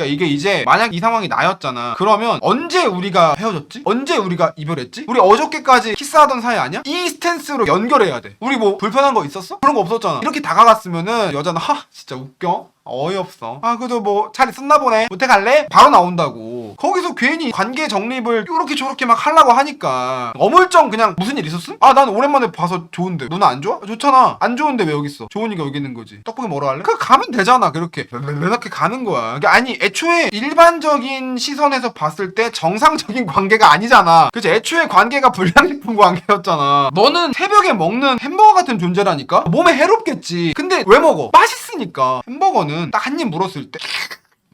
그러니까 이게 이제 만약 이 상황이 나였잖아. 그러면 언제 우리가 헤어졌지? 언제 우리가 이별했지? 우리 어저께까지 키스하던 사이 아니야? 이 스탠스로 연결해야 돼. 우리 뭐 불편한 거 있었어? 그런 거 없었잖아. 이렇게 다가갔으면은 여자는 하 진짜 웃겨. 어이없어. 아, 그래도 뭐, 잘 있었나 보네. 못해 갈래? 바로 나온다고. 거기서 괜히 관계 정립을 요렇게 저렇게 막 하려고 하니까. 어물쩡 그냥 무슨 일 있었음? 아, 난 오랜만에 봐서 좋은데. 누나 안 좋아? 좋잖아. 안 좋은데 왜 여기 있어? 좋으니까 여기 있는 거지. 떡볶이 먹으러 갈래? 그 가면 되잖아. 그렇게. 왜 이렇게 가는 거야. 그러니까 아니, 애초에 일반적인 시선에서 봤을 때 정상적인 관계가 아니잖아. 그치? 애초에 관계가 불량식품 관계였잖아. 너는 새벽에 먹는 햄버거 같은 존재라니까? 몸에 해롭겠지. 근데 왜 먹어? 맛있으니까. 햄버거는 딱 한 입 물었을 때.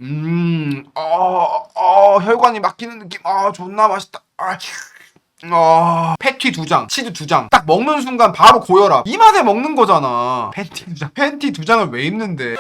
음, 어, 어, 혈관이 막히는 느낌. 아, 존나 맛있다. 아, 어, 패티 두 장, 치즈 두 장. 딱 먹는 순간 바로 고혈압. 이 맛에 먹는 거잖아. 팬티 두 장. 팬티 두 장을 왜 입는데?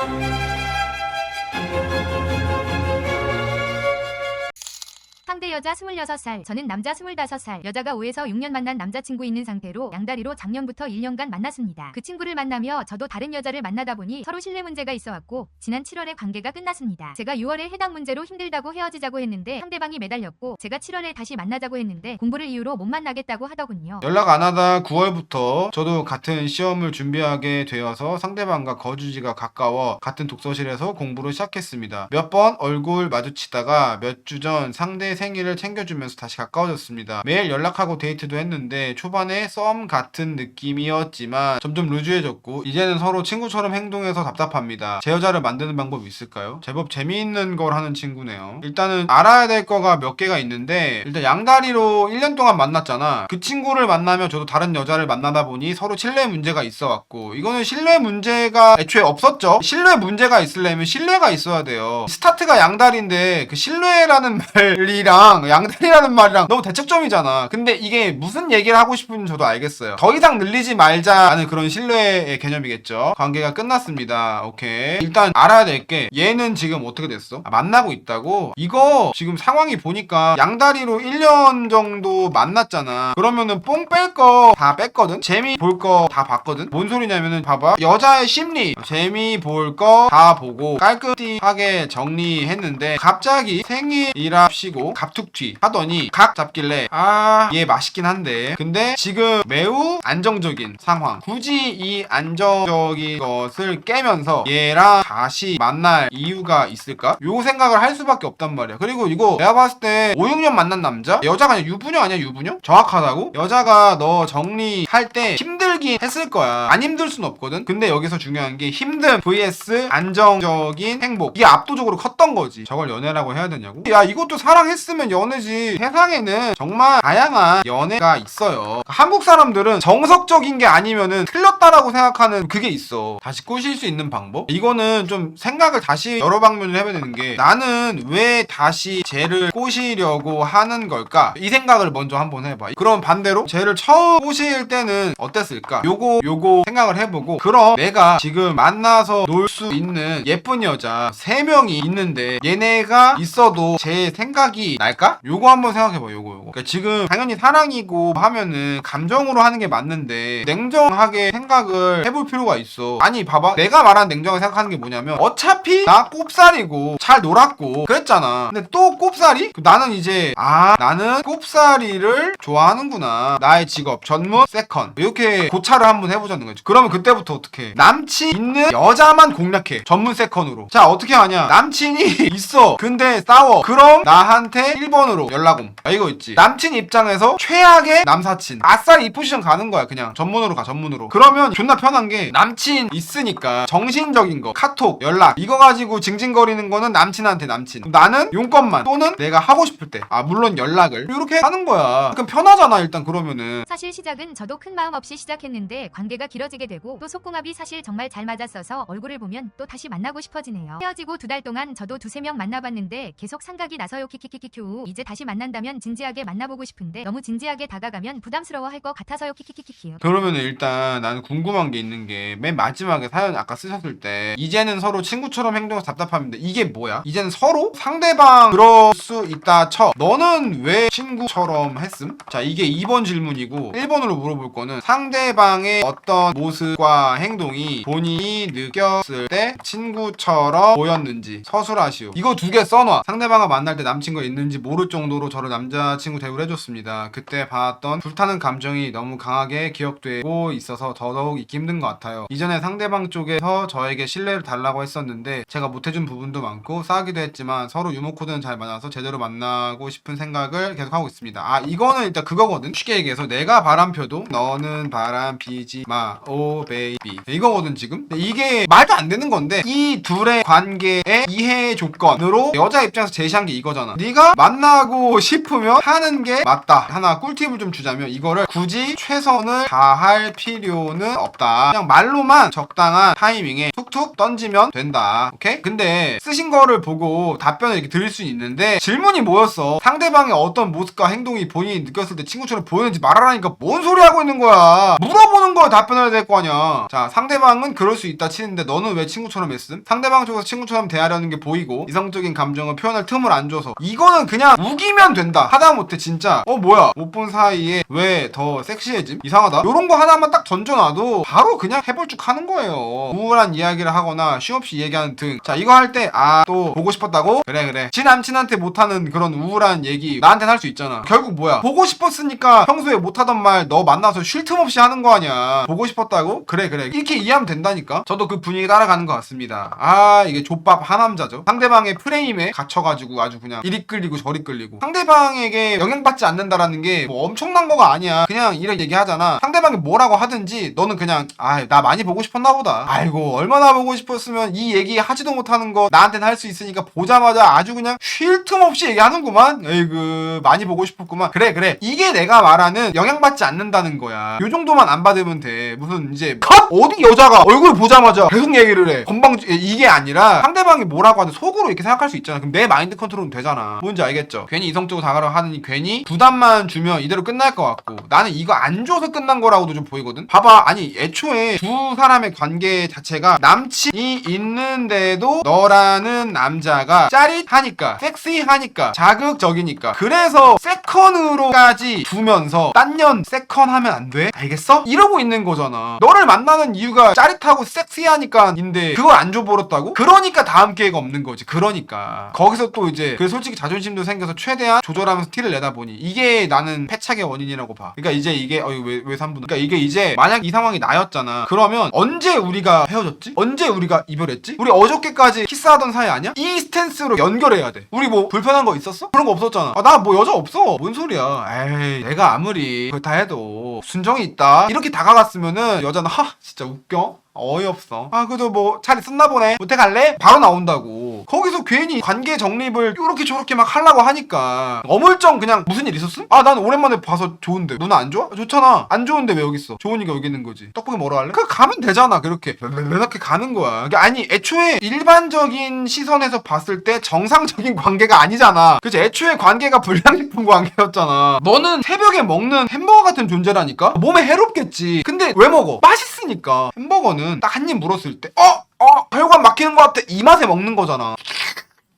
여자 26살, 저는 남자 25살, 여자가 5에서 6년 만난 남자친구 있는 상태로 양다리로 작년부터 1년간 만났습니다. 그 친구를 만나며 저도 다른 여자를 만나다 보니 서로 신뢰 문제가 있어왔고 지난 7월에 관계가 끝났습니다. 제가 6월에 해당 문제로 힘들다고 헤어지자고 했는데 상대방이 매달렸고 제가 7월에 다시 만나자고 했는데 공부를 이유로 못 만나겠다고 하더군요. 연락 안 하다 9월부터 저도 같은 시험을 준비하게 되어서 상대방과 거주지가 가까워 같은 독서실에서 공부를 시작했습니다. 몇 번 얼굴 마주치다가 몇 주 전 상대 생일 을 챙겨주면서 다시 가까워졌습니다. 매일 연락하고 데이트도 했는데 초반에 썸 같은 느낌이었지만 점점 루즈해졌고 이제는 서로 친구처럼 행동해서 답답합니다. 제 여자를 만드는 방법이 있을까요? 제법 재미있는 걸 하는 친구네요. 일단은 알아야 될 거가 몇 개가 있는데 일단 양다리로 1년 동안 만났잖아. 그 친구를 만나면 저도 다른 여자를 만나다 보니 서로 신뢰 문제가 있어 왔고 이거는 신뢰 문제가 애초에 없었죠. 신뢰 문제가 있으려면 신뢰가 있어야 돼요. 스타트가 양다리인데 그 신뢰라는 말이랑 양다리라는 말이랑 너무 대척점이잖아. 근데 이게 무슨 얘기를 하고 싶은지 저도 알겠어요. 더 이상 늘리지 말자는 그런 신뢰의 개념이겠죠. 관계가 끝났습니다. 오케이. 일단 알아야 될 게 얘는 지금 어떻게 됐어? 아, 만나고 있다고? 이거 지금 상황이 보니까 양다리로 1년 정도 만났잖아. 그러면은 뽕 뺄 거 다 뺐거든? 재미 볼 거 다 봤거든? 뭔 소리냐면은 봐봐. 여자의 심리. 재미 볼 거 다 보고 깔끔하게 정리했는데 갑자기 생일이랍시고 갑툭 튀 하더니 각 잡길래 아, 얘 맛있긴 한데. 근데 지금 매우 안정적인 상황. 굳이 이 안정적인 것을 깨면서 얘랑 다시 만날 이유가 있을까? 요 생각을 할 수밖에 없단 말이야. 그리고 이거 내가 봤을 때 5, 6년 만난 남자? 여자가 아니라 유부녀 아니야 유부녀? 정확하다고? 여자가 너 정리할 때 힘 들긴 했을 거야. 안 힘들 순 없거든? 근데 여기서 중요한 게 힘듦 vs 안정적인 행복. 이게 압도적으로 컸던 거지. 저걸 연애라고 해야 되냐고? 야 이것도 사랑했으면 연애지. 세상에는 정말 다양한 연애가 있어요. 한국 사람들은 정석적인 게 아니면은 틀렸다라고 생각하는 그게 있어. 다시 꼬실 수 있는 방법? 이거는 좀 생각을 다시 여러 방면을 해봐야 되는 게 나는 왜 다시 쟤를 꼬시려고 하는 걸까? 이 생각을 먼저 한번 해봐. 그럼 반대로 쟤를 처음 꼬실 때는 어땠을까? 요거 요거 생각을 해보고 그럼 내가 지금 만나서 놀 수 있는 예쁜 여자 세 명이 있는데 얘네가 있어도 제 생각이 날까? 요거 한번 생각해봐. 요거 요거. 그러니까 지금 당연히 사랑이고 하면은 감정으로 하는 게 맞는데 냉정하게 생각을 해볼 필요가 있어. 아니 봐봐. 내가 말한 냉정하게 생각하는 게 뭐냐면 어차피 나 꼽살이고 잘 놀았고 그랬잖아. 근데 또 꼽살이? 그 나는 이제 아 나는 꼽살이를 좋아하는구나. 나의 직업 전문 세컨 이렇게 고찰을 한번 해보자는 거지. 그러면 그때부터 어떻게? 남친 있는 여자만 공략해. 전문 세컨으로. 자 어떻게 하냐? 남친이 있어. 근데 싸워. 그럼 나한테 1번으로 연락 옴. 아, 이거 있지. 남친 입장에서 최악의 남사친. 아싸리 이 포지션 가는 거야 그냥 전문으로 가 전문으로. 그러면 존나 편한 게 남친 있으니까 정신적인 거 카톡 연락 이거 가지고 징징거리는 거는 남친한테 남친. 나는 용건만 또는 내가 하고 싶을 때. 아 물론 연락을 이렇게 하는 거야. 그럼 편하잖아 일단 그러면은. 사실 시작은 저도 큰 마음 없이 시작 했는데 관계가 길어지게 되고 또 속궁합이 사실 정말 잘 맞았어서 얼굴을 보면 또 다시 만나고 싶어지네요. 헤어지고 두 달 동안 저도 두세 명 만나봤는데 계속 상각이 나서요 키키키키큐 후 이제 다시 만난다면 진지하게 만나보고 싶은데 너무 진지하게 다가가면 부담스러워 할 것 같아서요. 키키키키키요. 그러면 일단 나는 궁금한 게 있는 게 맨 마지막에 사연 아까 쓰셨을 때 이제는 서로 친구처럼 행동해서 답답합니다. 이게 뭐야? 이제는 서로 상대방 그럴 수 있다 쳐. 너는 왜 친구처럼 했음? 자 이게 2번 질문이고 1번으로 물어볼 거는 상대방의 어떤 모습과 행동이 본인이 느꼈을 때 친구처럼 보였는지 서술하시오. 이거 두 개 써놔. 상대방과 만날 때 남친과 있는지 모를 정도로 저를 남자친구 대우를 해줬습니다. 그때 봤던 불타는 감정이 너무 강하게 기억되고 있어서 더더욱 잊기 힘든 것 같아요. 이전에 상대방 쪽에서 저에게 신뢰를 달라고 했었는데 제가 못해준 부분도 많고 싸우기도 했지만 서로 유머 코드는 잘 맞아서 제대로 만나고 싶은 생각을 계속 하고 있습니다. 아 이거는 일단 그거거든. 쉽게 얘기해서 내가 바람펴도 너는 바람 피지 마, 오 베이비 이거거든 지금. 이게 말도 안 되는 건데 이 둘의 관계의 이해 조건으로 여자 입장에서 제시한 게 이거잖아. 네가 만나고 싶으면 하는 게 맞다. 하나 꿀팁을 좀 주자면 이거를 굳이 최선을 다할 필요는 없다. 그냥 말로만 적당한 타이밍에 툭툭 던지면 된다. 오케이? 근데 쓰신 거를 보고 답변을 이렇게 드릴 수 있는데 질문이 뭐였어? 상대방의 어떤 모습과 행동이 본인이 느꼈을 때 친구처럼 보였는지 말하라니까 뭔 소리 하고 있는 거야? 물어보는 거에 답변을 해야 될 거 아니야. 자, 상대방은 그럴 수 있다 치는데 너는 왜 친구처럼 했음? 상대방 쪽에서 친구처럼 대하려는 게 보이고 이성적인 감정을 표현할 틈을 안 줘서 이거는 그냥 우기면 된다. 하다못해 진짜 어 뭐야 못 본 사이에 왜 더 섹시해짐? 이상하다. 요런 거 하나만 딱 던져놔도 바로 그냥 해볼쭉 하는 거예요. 우울한 이야기를 하거나 쉼없이 얘기하는 등. 자 이거 할 때 아 또 보고 싶었다고? 그래 그래. 지 남친한테 못하는 그런 우울한 얘기 나한테는 할 수 있잖아. 결국 뭐야? 보고 싶었으니까 평소에 못하던 말 너 만나서 쉴 틈 없이 하는 거 아니야. 보고 싶었다고? 그래 그래. 이렇게 이해하면 된다니까. 저도 그 분위기 따라가는 것 같습니다. 아 이게 족밥 하남자죠. 상대방의 프레임에 갇혀가지고 아주 그냥 이리 끌리고 저리 끌리고 상대방에게 영향받지 않는다라는 게 뭐 엄청난 거가 아니야. 그냥 이런 얘기 하잖아. 상대방이 뭐라고 하든지 너는 그냥 아 나 많이 보고 싶었나 보다. 아이고 얼마나 보고 싶었으면 이 얘기 하지도 못하는 거 나한테는 할 수 있으니까 보자마자 아주 그냥 쉴 틈 없이 얘기하는구만. 에이그 많이 보고 싶었구만. 그래 그래. 이게 내가 말하는 영향받지 않는다는 거야. 요 정도만 안 받으면 돼. 무슨 이제 컷 어디 여자가 얼굴 보자마자 계속 얘기를 해. 건방 이게 아니라 상대방이 뭐라고 하든 속으로 이렇게 생각할 수 있잖아. 그럼 내 마인드 컨트롤은 되잖아. 뭔지 알겠죠? 괜히 이성적으로 다가려 하느니 괜히 부담만 주면 이대로 끝날 것 같고 나는 이거 안 줘서 끝난 거라고도 좀 보이거든. 봐봐 아니 애초에 두 사람의 관계 자체가 남친이 있는데도 너라는 남자가 짜릿하니까 섹시하니까 자극적이니까 그래서 세컨으로까지 두면서 딴년 세컨 하면 안 돼? 알겠어? 이러고 있는 거잖아. 너를 만나는 이유가 짜릿하고 섹시하니까인데 그걸 안 줘버렸다고? 그러니까 다음 기회가 없는 거지. 그러니까 거기서 또 이제 그 솔직히 자존심도 생겨서 최대한 조절하면서 티를 내다 보니 이게 나는 패착의 원인이라고 봐. 그러니까 이제 이게 어이 왜 왜 3분? 그러니까 이게 이제 만약 이 상황이 나였잖아. 그러면 언제 우리가 헤어졌지? 언제 우리가 이별했지? 우리 어저께까지 키스하던 사이 아니야? 이 스탠스로 연결해야 돼. 우리 뭐 불편한 거 있었어? 그런 거 없었잖아. 아, 나 뭐 여자 없어. 뭔 소리야? 에이, 내가 아무리 그렇다 해도 순정이 있다. 이렇게 다가갔으면은 여자는 하 진짜 웃겨. 어이없어. 아, 그래도 뭐, 잘 있었나 보네. 모텔 갈래? 바로 나온다고. 거기서 괜히 관계 정립을 요렇게 저렇게 막 하려고 하니까. 어물쩡 그냥 무슨 일 있었음? 아, 난 오랜만에 봐서 좋은데. 누나 안 좋아? 좋잖아. 안 좋은데 왜 여기 있어? 좋으니까 여기 있는 거지. 떡볶이 먹으러 갈래? 그 가면 되잖아. 그렇게. 이렇게 가는 거야. 그러니까 아니, 애초에 일반적인 시선에서 봤을 때 정상적인 관계가 아니잖아. 그치? 애초에 관계가 불량식품 관계였잖아. 너는 새벽에 먹는 햄버거 같은 존재라니까? 몸에 해롭겠지. 근데 왜 먹어? 맛있으니까. 햄버거는 딱 한 입 물었을 때, 어? 어? 혈관 막히는 것 같아. 이 맛에 먹는 거잖아.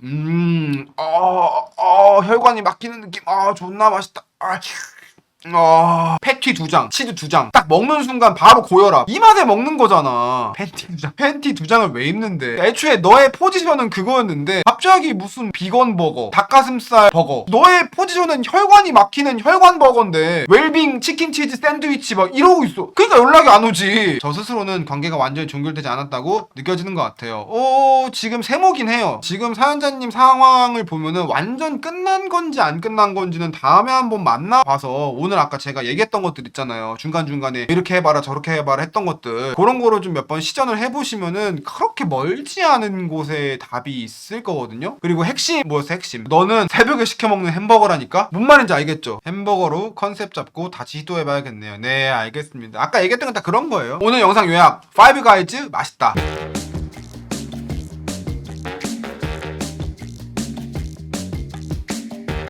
음, 어, 어, 혈관이 막히는 느낌. 아, 존나 맛있다. 아, 어, 패티 두 장, 치즈 두 장. 딱 먹는 순간 바로 고혈압. 이 맛에 먹는 거잖아. 팬티 두 장. 팬티 두 장을 왜 입는데? 애초에 너의 포지션은 그거였는데, 갑자기 무슨 비건 버거, 닭가슴살 버거. 너의 포지션은 혈관이 막히는 혈관 버거인데, 웰빙 치킨 치즈 샌드위치 막 이러고 있어. 그러니까 연락이 안 오지. 저 스스로는 관계가 완전히 종결되지 않았다고 느껴지는 것 같아요. 오, 지금 세모긴 해요. 지금 사연자님 상황을 보면은 완전 끝난 건지 안 끝난 건지는 다음에 한번 만나봐서 오늘 아까 제가 얘기했던 것들 있잖아요. 중간중간에 이렇게 해봐라 저렇게 해봐라 했던 것들 그런 거로 좀몇 번 시전을 해보시면은 그렇게 멀지 않은 곳에 답이 있을 거거든요. 그리고 핵심 뭐였어 핵심 너는 새벽에 시켜먹는 햄버거라니까 뭔 말인지 알겠죠? 햄버거로 컨셉 잡고 다시 시도해봐야겠네요. 네 알겠습니다. 아까 얘기했던 건 다 그런 거예요. 오늘 영상 요약 5 가이즈 맛있다.